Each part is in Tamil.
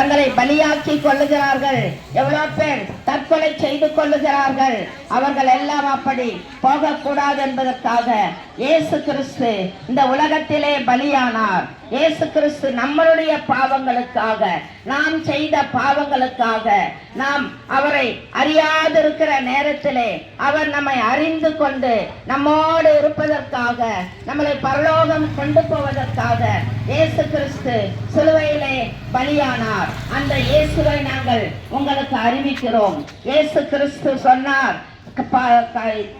தங்களை பலியாக்கி கொள்ளுகிறார்கள். எவ்வளவு பேர் தற்கொலை செய்து கொள்ளுகிறார்கள். அவர்கள் எல்லாம் அப்படி போகக்கூடாது என்பதற்காக இயேசு கிறிஸ்து இந்த உலகத்திலே பலியானார். இயேசு கிறிஸ்து நம்மளுடைய பாவங்களுக்காக நாம் செய்த பாவங்களுக்காக நாம் அவரை அறியாதிருக்கிற நேரத்திலே அவர் நம்மை அறிந்து கொண்டு நம்மோடு இருப்பதற்காக நம்மளை பரலோகம் கொண்டு போவதற்காக இயேசு கிறிஸ்து சிலுவை பலியானார். அந்த இயேசுவை நாங்கள் உங்களுக்கு அறிவிக்கிறோம். இயேசு கிறிஸ்து சொன்னார்.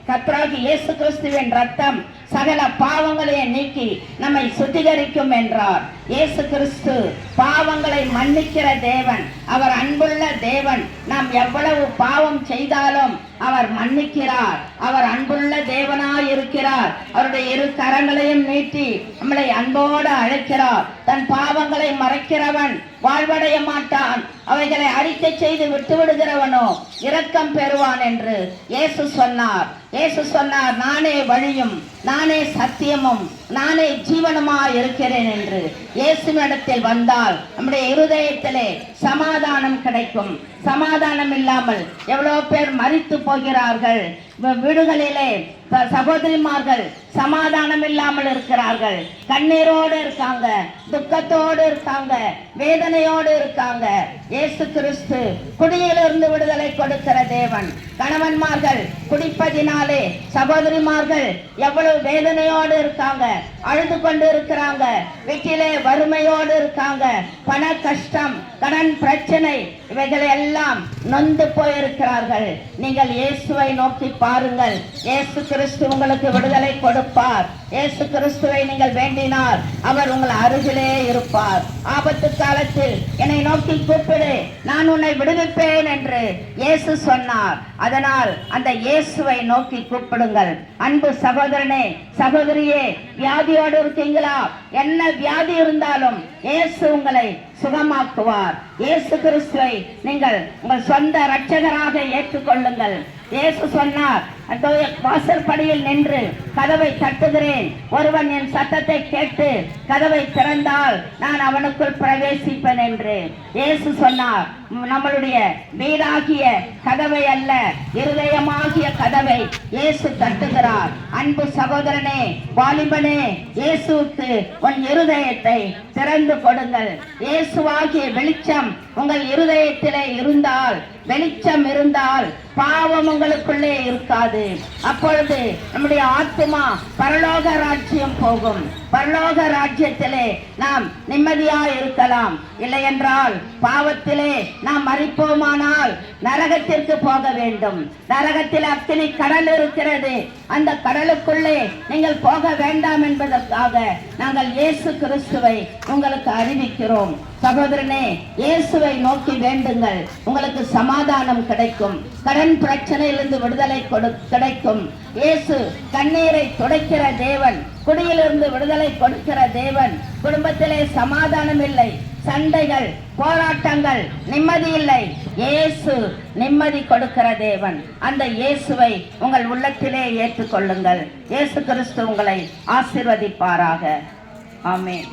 கத்ராகி இயேசு கிறிஸ்துவின் ரத்தம் சகல பாவங்களையும் நீக்கி நம்மை சுத்திகரிக்கும் என்றார். இயேசு கிறிஸ்து பாவங்களை மன்னிக்கிற தேவன் அவர் அன்புள்ள தேவன். நாம் எவ்வளவு பாவம் செய்தாலும் அவர் மன்னிக்கிறார். அவர் அன்புள்ள தேவனாய் இருக்கிறார். அவருடைய இரு கரங்களையும் நீட்டி நம்மளை அன்போடு அழைக்கிறார். தன் பாவங்களை மறைக்கிறவன் வாழ்வடைய மாட்டான். அவைகளை அறிக்கை செய்து விட்டு விடுகிறவனோ இரக்கம் பெறுவான் என்று இயேசு சொன்னார். இயேசு சொன்னார் நானே வழியும் நானே சத்தியமும் நானே ஜீவனமா இருக்கிறேன் என்று. இயேசுவிடத்தில் வந்தால் நம்முடைய இருதயத்திலே சமாதானம் கிடைக்கும். சமாதானம் இல்லாமல் எவ்வளவு பேர் மறித்து போகிறார்கள். வீடுகளிலே சகோதரிமார்கள் சமாதானம் இல்லாமல் இருக்கிறார்கள். கண்ணீரோடு இருக்காங்க துக்கத்தோடு இருக்காங்க வேதனையோடு இருக்காங்க. இயேசு கிறிஸ்து குடியிலிருந்து விடுதலை கொடுக்கிற தேவன். கணவன்மார்கள் குடிப்பதினாலே சகோதரிமார்கள் எவ்வளவு வேதனையோடு இருக்காங்க. அழுது கொண்டு இருக்கிறாங்க. வீட்டிலே வறுமையோடு இருக்காங்க. பண கஷ்டம் கடன் பிரச்சனை இவைகளை எல்லாம் நொந்து போயிருக்கிறார்கள். நீங்கள் இயேசுவை நோக்கி பாருங்கள். இயேசு கிறிஸ்து உங்களுக்கு விடுதலை கொடுப்பார். இயேசு கிறிஸ்துவை நீங்கள் வேண்டினால் அவர் உங்கள் அருகிலே இருப்பார். ஆபத்து காலத்தில் என்னை நோக்கி கூப்பிடு. நான் உன்னை விடுவிப்பேன் என்று இயேசு சொன்னார். அதனால் அந்த இயேசுவை நோக்கி கூப்பிடுங்கள். அன்பு சகோதரனே சகோதரியே வியாதியோடு இருக்கீங்களா? என்ன வியாதி இருந்தாலும் இயேசு உங்களை சுகமாக்குவார். இயேசு கிறிஸ்துவை நீங்கள் உங்கள் சொந்த இரட்சகராக ஏற்றுக்கொள்ளுங்கள். இயேசு சொன்னார் அதோ வாசற்படியில் நின்று கதவை தட்டுகிறேன். ஒருவன் என் சத்தத்தை கேட்டு கதவை திறந்தால் நான் அவனுக்குள் பிரவேசிப்பேன் என்று இயேசு சொன்னார். நம்மளுடைய வீடாகிய கதவை அல்ல இருதயமாகிய கதவை இயேசு தட்டுகிறார். அன்பு சகோதரனே வாலிபனே இயேசுவுக்கு உன் இருதயத்தை திறந்து கொடுங்கள். இயேசுவாகிய வெளிச்சம் உங்கள் இருதயத்திலே இருந்தால் வெளிச்சம் இருந்தால் பாவம் உங்களுக்குள்ளே இருக்காது. அப்பொழுது நம்முடைய ஆத்மா பரலோக ராஜ்யம் போகும். பரலோக ராஜ்யத்திலே நாம் நிம்மதியா இருக்கலாம். இல்லை என்றால் பாவத்திலே நாம் மறிப்போமானால் நரகத்திற்கு போக வேண்டும். நரகத்தில் அத்தினி கடல் இருக்கிறது. அந்த கடலுக்குள்ளே நீங்கள் போக வேண்டாம் என்பதற்காக நாங்கள் இயேசு கிறிஸ்துவை உங்களுக்கு அறிவிக்கிறோம். சகோதரனே இயேசுவை நோக்கி வேண்டுங்கள். உங்களுக்கு சமாதானம் கிடைக்கும். கடன் பிரச்சனை பிரச்சனையிலிருந்து விடுதலை கிடைக்கும். இயேசு கண்ணீரை துடைக்கிற தேவன் குடியிலிருந்து விடுதலை கொடுக்கிற தேவன். குடும்பத்திலே சமாதானம் இல்லை சண்டைகள் போராட்டங்கள் நிம்மதி இல்லை இயேசு நிம்மதி கொடுக்கிற தேவன். அந்த இயேசுவை உங்கள் உள்ளத்திலே ஏற்றுக்கொள்ளுங்கள். இயேசு கிறிஸ்து உங்களை ஆசிர்வதிப்பாராக. ஆமேன்.